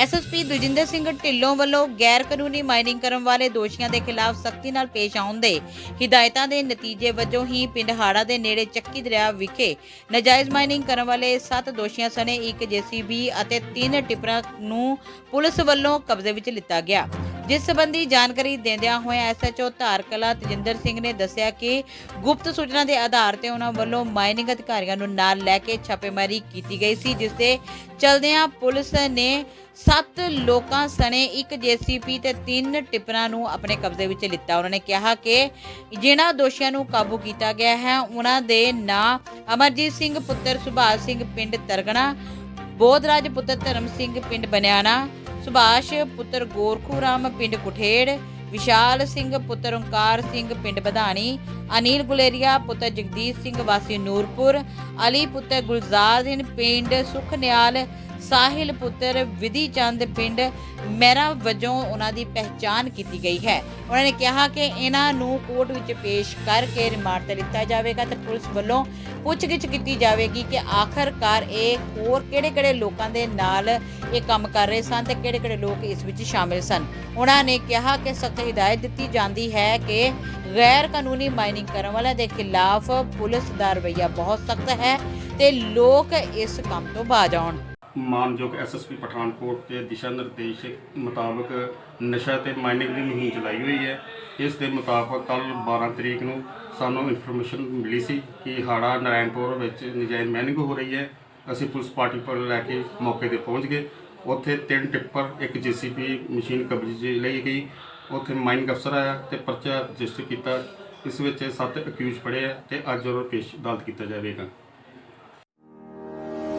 SSP ਦਜਿੰਦਰ Singh Dhillon ਵੱਲੋਂ ਗੈਰ ਕਾਨੂੰਨੀ ਮਾਈਨਿੰਗ ਕਰਨ ਵਾਲੇ ਦੋਸ਼ੀਆਂ ਦੇ ਖਿਲਾਫ ਸਖਤੀ ਨਾਲ ਪੇਸ਼ ਆਉਣ ਦੇ ਹਿਦਾਇਤਾਂ ਦੇ ਨਤੀਜੇ ਵਜੋਂ ਹੀ ਪਿੰਡ ਹਾੜਾ ਦੇ ਨੇੜੇ ਚੱਕੀ ਦਰਿਆ ਵਿਖੇ ਨਾਜਾਇਜ਼ ਮਾਈਨਿੰਗ ਕਰਨ ਵਾਲੇ 7 ਦੋਸ਼ੀਆਂ ਸਣੇ ਇੱਕ ਜੀਸੀਬੀ ਅਤੇ 3 ਟਿੱਪਰਾਂ ਨੂੰ ਪੁਲਿਸ ਵੱਲੋਂ ਕਬਜ਼ੇ ਵਿੱਚ ਲਿੱਤਾ ਗਿਆ। ਜਿਸ ਸੰਬੰਧੀ ਜਾਣਕਾਰੀ ਦਿੰਦਿਆਂ ਹੋਇਆ ਐਸਐਚਓ ਧਾਰਕਲਾ ਤਜਿੰਦਰ ਸਿੰਘ ਨੇ ਦੱਸਿਆ ਕਿ ਗੁਪਤ ਸੂਚਨਾ ਦੇ ਆਧਾਰ ਤੇ ਉਹਨਾਂ ਵੱਲੋਂ ਮਾਈਨਿੰਗ ਅਧਿਕਾਰੀਆਂ ਨੂੰ ਨਾਲ ਲੈ ਕੇ ਛਾਪੇਮਾਰੀ ਕੀਤੀ ਗਈ ਸੀ, ਜਿਸ ਦੇ ਚਲਦਿਆਂ ਪੁਲਿਸ ਨੇ ਸੱਤ ਲੋਕਾਂ ਸਣੇ ਇੱਕ ਜੀਸੀਪੀ ਤੇ ਤਿੰਨ ਟਿੱਪਰਾਂ ਨੂੰ ਆਪਣੇ ਕਬਜ਼ੇ ਵਿੱਚ ਲਿੱਤਾ। ਉਹਨਾਂ ਨੇ ਕਿਹਾ ਕਿ ਜਿਨ੍ਹਾਂ ਦੋਸ਼ੀਆਂ ਨੂੰ ਕਾਬੂ ਕੀਤਾ ਗਿਆ ਹੈ, ਉਹਨਾਂ ਦੇ ਨਾਂ ਅਮਰਜੀਤ ਸਿੰਘ, ਪੁੱਤਰ ਸੁਭਾਸ਼ ਸਿੰਘ, ਪਿੰਡ ਤਰਗਣਾ, ਬੋਧਰਾਜ, ਪੁੱਤਰ ਧਰਮ ਸਿੰਘ, ਪਿੰਡ ਬਨਿਆਣਾ, ਸੁਭਾਸ਼, ਪੁੱਤਰ ਗੋਰਖੂ ਰਾਮ, ਪਿੰਡ ਕੁਠੇੜ, ਵਿਸ਼ਾਲ ਸਿੰਘ, ਪੁੱਤਰ ਓਂਕਾਰ ਸਿੰਘ, ਪਿੰਡ ਬਧਾਣੀ, ਅਨੀਲ ਗੁਲੇਰੀਆ, ਪੁੱਤਰ ਜਗਦੀਸ਼ ਸਿੰਘ, ਵਾਸੀ ਨੂਰਪੁਰ, ਅਲੀ ਪੁੱਤਰ ਗੁਲਜ਼ਾਰਦੀਨ ਪਿੰਡ ਸੁਖਨਿਆਲ ਸਾਹਿਲ ਪੁੱਤਰ ਵਿਧੀ ਚੰਦ ਪਿੰਡ ਮੈਰਾ ਵਜੋਂ ਉਹਨਾਂ ਦੀ ਪਹਿਚਾਣ ਕੀਤੀ ਗਈ ਹੈ। ਉਹਨਾਂ ਨੇ ਕਿਹਾ ਕਿ ਇਹਨਾਂ ਨੂੰ ਕੋਰਟ ਵਿੱਚ ਪੇਸ਼ ਕਰਕੇ ਰਿਮਾਂਡ ਤੇ ਲਿੱਤਾ ਜਾਵੇਗਾ ਤੇ ਪੁਲਿਸ ਵੱਲੋਂ ਪੁੱਛਗਿੱਛ ਕੀਤੀ ਜਾਵੇਗੀ ਕਿ ਆਖਰਕਾਰ ਇਹ ਹੋਰ ਕਿਹੜੇ-ਕਿਹੜੇ ਲੋਕਾਂ ਦੇ ਨਾਲ ਇਹ ਕੰਮ ਕਰ ਰਹੇ ਸਨ ਤੇ ਕਿਹੜੇ-ਕਿਹੜੇ ਲੋਕ ਇਸ ਵਿੱਚ ਸ਼ਾਮਿਲ ਸਨ। ਉਹਨਾਂ ਨੇ ਕਿਹਾ ਕਿ ਸਖਤ ਹਦਾਇਤ ਦਿੱਤੀ ਜਾਂਦੀ ਹੈ ਕਿ ਗੈਰ ਕਾਨੂੰਨੀ ਮਾਈਨਿੰਗ ਕਰਨ ਵਾਲਿਆਂ ਦੇ ਖਿਲਾਫ ਪੁਲਿਸ ਦਾ ਰਵੱਈਆ ਬਹੁਤ ਸਖਤ ਹੈ ਤੇ ਲੋਕ ਇਸ ਕੰਮ ਤੋਂ ਬਾਜ ਆਉਣ। ਮਾਨਯੋਗ ਐਸਐਸਪੀ ਪਠਾਨਕੋਟ ਦੇ ਦਿਸ਼ਾ ਨਿਰਦੇਸ਼ ਮੁਤਾਬਕ ਨਸ਼ਾ ਤੇ ਮਾਈਨਿੰਗ ਦੀ ਮੁਹਿੰਮ ਚਲਾਈ ਹੋਈ ਹੈ। ਇਸ ਦੇ ਮੁਤਾਬਕ ਕੱਲ 12 ਤਰੀਕ ਨੂੰ ਸਾਨੂੰ ਇਨਫੋਰਮੇਸ਼ਨ ਮਿਲੀ ਸੀ ਕਿ ਹਾੜਾ ਨਾਰਾਇਣਪੁਰ ਵਿੱਚ ਨਜਾਇਜ਼ ਮਾਈਨਿੰਗ ਹੋ ਰਹੀ ਹੈ। ਅਸੀਂ ਪੁਲਿਸ ਪਾਰਟੀ ਪਰ ਲੈ ਕੇ ਮੌਕੇ ਤੇ ਪਹੁੰਚ ਗਏ। ਉੱਥੇ ਤਿੰਨ ਟਿੱਪਰ, ਇੱਕ ਜੀਸੀਪੀ ਮਸ਼ੀਨ ਕਬਜ਼ੇ 'ਚ ਲਈ ਗਈ। ਉੱਥੇ ਮਾਈਨਿੰਗ ਅਫਸਰ ਆਇਆ ਤੇ ਪਰਚਾ ਰਜਿਸਟਰ ਕੀਤਾ। ਇਸ ਵਿੱਚ ਸੱਤ ਅਕਿਊਜ਼ ਫੜੇ ਆ ਤੇ ਅੱਜ ਉਹਨਾਂ ਨੂੰ ਪੇਸ਼ ਅਦਾਲਤ ਕੀਤਾ ਜਾਵੇਗਾ।